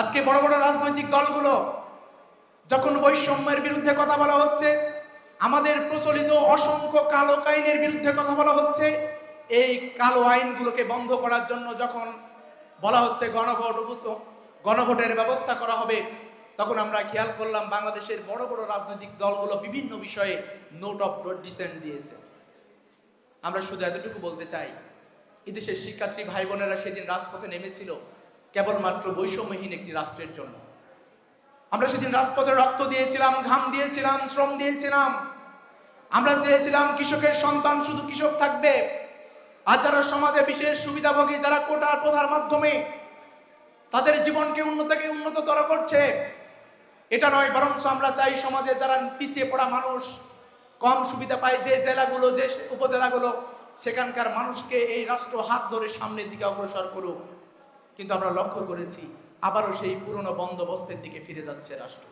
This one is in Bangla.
আজকে বড় বড় রাজনৈতিক দলগুলো যখন বৈষম্যের বিরুদ্ধে কথা বলা হচ্ছে, আমাদের প্রচলিত অসংখ্য কালো আইনের বিরুদ্ধে কথা বলা হচ্ছে, এই কালো আইনগুলোকে বন্ধ করার জন্য যখন বলা হচ্ছে গণভোট গণভোটের ব্যবস্থা করা হবে, তখন আমরা খেয়াল করলাম বাংলাদেশের বড় বড় রাজনৈতিক দলগুলো বিভিন্ন বিষয়ে নোট অফ ডিসেন্ট দিয়েছে। আমরা শুধু এতটুকু বলতে চাই, এদেশের শিক্ষার্থী ভাই বোনেরা সেদিন রাজপথে নেমেছিল কেবলমাত্র বৈষম্যহীন একটি রাষ্ট্রের জন্য। আমরা সেদিন রাজপথে রক্ত দিয়েছিলাম, ঘাম দিয়েছিলাম, শ্রম দিয়েছিলাম। আমরা চেয়েছিলাম কৃষকের সন্তান শুধু কৃষক থাকবে। আর যারা সমাজে বিশেষ সুবিধাভোগী, যারা কোটার প্রথার মাধ্যমে তাদের জীবনকে উন্নত থেকে উন্নততর করছে, এটা নয়, বরঞ্চ আমরা চাই সমাজে যারা পিছিয়ে পড়া মানুষ, কম সুবিধা পায় যে জেলাগুলো, যে উপজেলাগুলো, সেখানকার মানুষকে এই রাষ্ট্র হাত ধরে সামনের দিকে অগ্রসর করুক। কিন্তু আমরা লক্ষ্য করেছি আবারও সেই পুরনো বন্দোবস্তের দিকে ফিরে যাচ্ছে রাষ্ট্র।